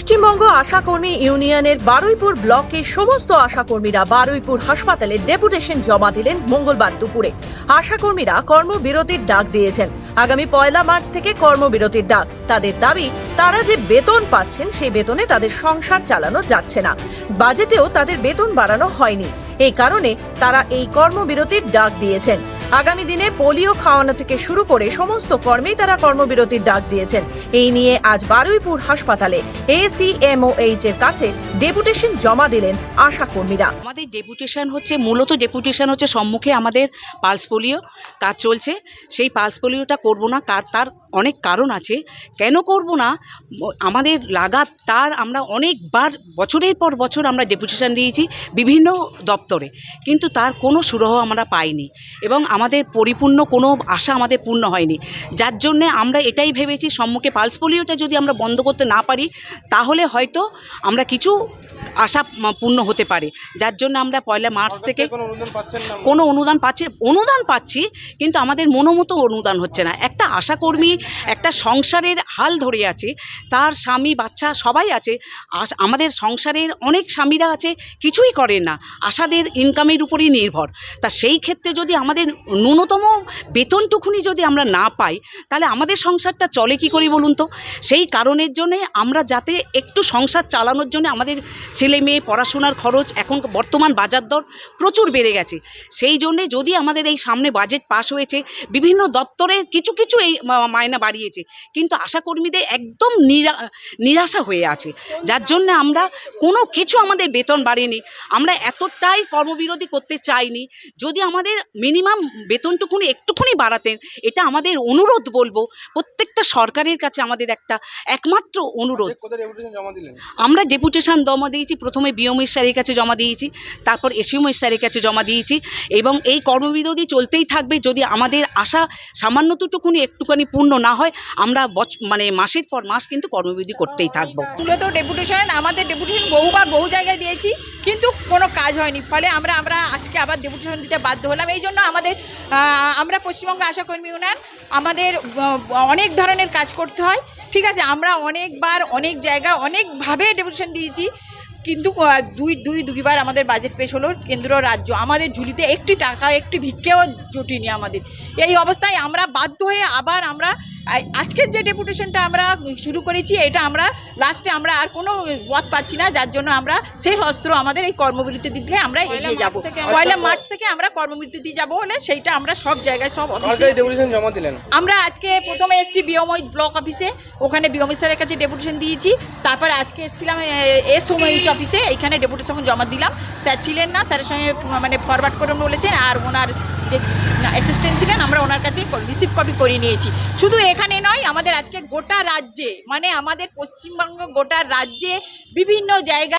পশ্চিমবঙ্গ আশাকর্মী ইউনিয়নের বারুইপুর ব্লকের সমস্ত আশাকর্মীরা বারুইপুর হাসপাতালে ডেপুটেশন জমা দিলেন মঙ্গলবার দুপুরে। আশাকর্মীরা কর্মবিরতির ডাক দিয়েছেন। আগামী পয়লা মার্চ থেকে কর্মবিরতির ডাক। তাদের দাবি, তারা যে বেতন পাচ্ছেন সেই বেতনে তাদের সংসার চালানো যাচ্ছে না। বাজেটেও তাদের বেতন বাড়ানো হয়নি। এই কারণে তারা এই কর্মবিরতির ডাক দিয়েছেন। আগামী দিনে পোলিও খাওয়ানো থেকে শুরু করে সমস্ত কর্মেই তারা কর্মবিরতির ডাক দিয়েছেন। এই নিয়ে আজ বারুইপুর হাসপাতালে এসিএমওএইচ এর কাছে ডেপুটেশন জমা দিলেন আশা কর্মীরা। আমাদের ডেপুটেশন হচ্ছে, মূলত ডেপুটেশন হচ্ছে সম্মুখে আমাদের পালস পোলিও কাজ চলছে। সেই পালস পোলিওটা করব না তার অনেক কারণ আছে। কেন করব না? আমাদের লাগাতার আমরা অনেকবার, বছরের পর বছর আমরা ডেপুটেশন দিয়েছি বিভিন্ন দপ্তরে। কিন্তু তার কোনো সুরাহ আমরা পাইনি। এবং আমাদের পরিপূর্ণ কোনো আশা আমাদের পূর্ণ হয়নি। যার জন্যে আমরা এটাই ভেবেছি, সম্মুখে পালস পোলিওটা যদি আমরা বন্ধ করতে না পারি, তাহলে হয়তো আমরা কিছু আশা পূর্ণ হতে পারে। যার জন্য আমরা পয়লা মার্চ থেকে কোনো অনুদান পাচ্ছি অনুদান পাচ্ছি কিন্তু আমাদের মনোমতো অনুদান হচ্ছে না। একটা আশাকর্মী একটা সংসারের হাল ধরে আছে তার স্বামী বাচ্চা সবাই আছে আমাদের সংসারের অনেক স্বামীরা আছে কিছুই করে না। আশাদের ইনকামের উপরই নির্ভর। তা সেই ক্ষেত্রে যদি আমাদের ন্যূনতম বেতনটুকুনি যদি আমরা না পাই তাহলে আমাদের সংসারটা চলে কি করে বলুন তো? সেই কারণের জন্যে আমরা যাতে একটু সংসার চালানোর জন্য আমাদের ছেলে মেয়ে পড়াশোনার খরচ এখন বর্তমান বাজার দর প্রচুর বেড়ে গেছে। সেই জন্যে যদি আমাদের এই সামনে বাজেট পাস হয়েছে বিভিন্ন দপ্তরে কিছু কিছু এই মায়না বাড়িয়েছে কিন্তু আশাকর্মীদের একদম নিরা নিরাশা হয়ে আছে। যার জন্য আমরা কোনো কিছু আমাদের বেতন বাড়েনি আমরা এতটাই কর্মবিরোধী করতে চাইনি যদি আমাদের মিনিমাম বেতনটুকুনি একটুখানি বাড়াতেন এটা আমাদের অনুরোধ বলব প্রত্যেকটা সরকারের কাছে আমাদের একটা একমাত্র অনুরোধ। আমরা ডেপুটেশন জমা দিয়েছি প্রথমে বিওমির স্যারের কাছে জমা দিয়েছি, তারপর এসিও স্যারের কাছে জমা দিয়েছি এবং এই কর্মবিরতি চলতেই থাকবে। যদি আমাদের আশা সামান্যতটুকুনি একটুখানি পূর্ণ না হয়, আমরা মানে মাসের পর মাস কিন্তু কর্মবিরতি করতেই থাকব। মূলত ডেপুটেশন, আমাদের ডেপুটেশন বহুবার বহু জায়গায় দিয়েছি, কিন্তু কোনো কাজ হয়নি। ফলে আমরা আমরা আজকে আবার ডেপুটেশন দিতে বাধ্য হলাম। এই জন্য আমাদের আমরা পশ্চিমবঙ্গ আশাকর্মী ইউনিয়ন, আমাদের অনেক ধরনের কাজ করতে হয়। ঠিক আছে, আমরা অনেকবার অনেক জায়গা অনেকভাবে ডেপুটেশন দিয়েছি। কিন্তু দুই দুই, দুইবার আমাদের বাজেট পেশ হলো কেন্দ্র রাজ্য। আমাদের ঝুলিতে একটি টাকা, একটি ভিক্ষেও জুটিনি আমাদের। এই অবস্থায় আমরা বাধ্য হয়ে আবার আমরা আজকের যে ডেপুটেশনটা আমরা শুরু করেছি এটা আমরা লাস্টে আমরা আর কোনো পথ পাচ্ছি না যার জন্য আমরা শেষ অস্ত্র আমাদের এই কর্মবিরতি দিকে আমরা এগিয়ে যাব। পয়লা মার্চ থেকে আমরা কর্মবিরতি দিয়ে যাব হলে সেইটা আমরা সব জায়গায় সব অফিসে জমা দিলেন? আমরা আজকে প্রথমে এসেছি বিয়মই ব্লক অফিসে ওখানে বিয়মই স্যারের কাছে ডেপুটেশন দিয়েছি। তারপর আজকে এসেছিলাম এস ওমইচ অফিসে এইখানে ডেপুটেশন জমা দিলাম। স্যার ছিলেন না স্যারের সঙ্গে মানে ফরওয়ার্ড করে বলেছেন আর ওনার যে অ্যাসিস্ট্যান্ট ছিলেন আমরা ওনার কাছে রিসিভ কপি করিয়ে নিয়েছি। শুধু এখানে নয় আমাদের আজকে গোটা রাজ্যে মানে আমাদের পশ্চিমবঙ্গ গোটা রাজ্যে বিভিন্ন জায়গায়